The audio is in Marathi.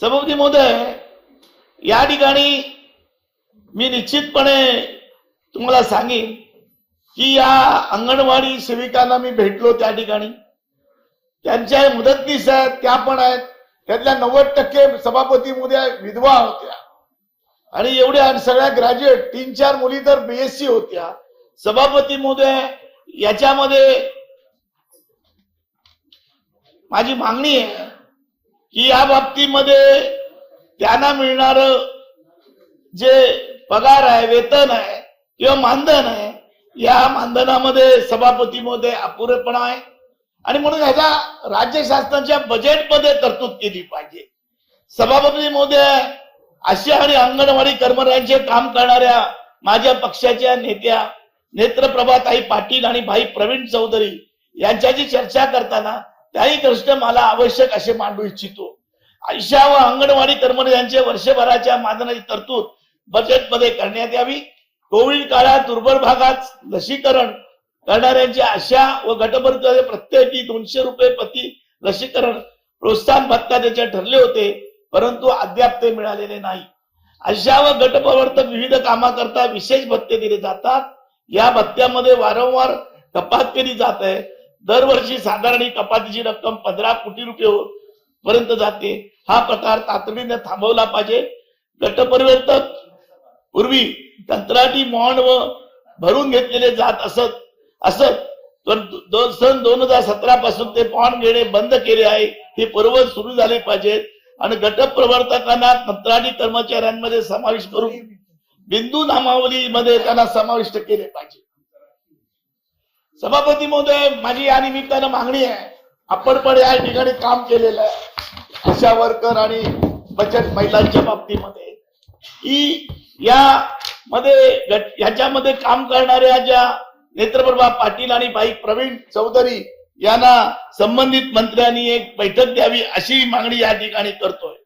सभापती महोदय या ठिकाणी मी निश्चितपणे तुम्हाला सांगेन की या अंगणवाडी सेविकांना मी भेटलो त्या ठिकाणी. त्यांच्या मदतनीस आहेत त्या पण आहेत. त्यातल्या नव्वद टक्के सभापती मोद्या विधवा होत्या. आणि एवढ्या सगळ्या ग्रॅज्युएट तीन चार मुली तर बीएससी होत्या. सभापती महोदय याच्यामध्ये माझी मागणी आहे की या बाबतीमध्ये त्यांना मिळणार जे पगार आहे वेतन आहे किंवा मानधन आहे या मानधनामध्ये सभापती महोदय अपुरेपणा आहे. आणि म्हणून ह्याचा राज्य शासनाच्या बजेटमध्ये तरतूद केली पाहिजे. सभापती महोदय आशा आणि अंगणवाडी कर्मचाऱ्यांचे काम करणाऱ्या माझ्या पक्षाच्या नेत्या नेत्रप्रभाताई पाटील आणि भाई प्रवीण चौधरी यांच्याशी चर्चा करताना त्याही कष्ट मला आवश्यक असे मांडू इच्छितो. आयशा व अंगणवाडी कर्मचाऱ्यांच्या वर्षभराच्या मानधनाची तरतूद बजेटमध्ये करण्यात यावी. कोविड काळात दुर्बल भागात लसीकरण करणाऱ्यांच्या आशा व गटपर्यंत प्रत्येकी दोनशे रुपये प्रति लसीकरण प्रोत्साहन भत्ता त्याचे ठरले होते परंतु अद्याप ते मिळालेले नाही. अशा व गटप्रवर्तक विविध कामाकरता विशेष भत्ते दिले जातात. या भत्त्यामध्ये वारंवार कपात केली जात आहे. दरवर्षी साधारण ही कपातीची रक्कम पंधरा कोटी रुपये हो- पर्यंत जाते. हा प्रकार तातडीने थांबवला पाहिजे. गटपरिवर्तक पूर्वी कंत्राटी मॉन व भरून घेतलेले जात असत असत. पण दो- सन दोन हजार सतरा पासून ते पॉन घेणे बंद केले आहे. हे पर्व सुरू झाले पाहिजेत आणि गटप्रवर्तकांना कंत्राटी कर्मचाऱ्यांमध्ये समाविष्ट करून बिंदू नामावलीमध्ये त्यांना समाविष्ट केले पाहिजे. सभापती महोदय माझी या निमित्तानं मागणी आहे. आपण पण या ठिकाणी काम केलेलं आहे. आशा वर्कर आणि बचत महिलांच्या बाबतीमध्ये. की या मध्ये ह्याच्यामध्ये काम करणाऱ्या ज्या नेत्रप्रभा पाटील आणि बाई प्रवीण चौधरी यांना संबंधित मंत्र्यांनी एक बैठक द्यावी अशी मागणी या ठिकाणी करतोय.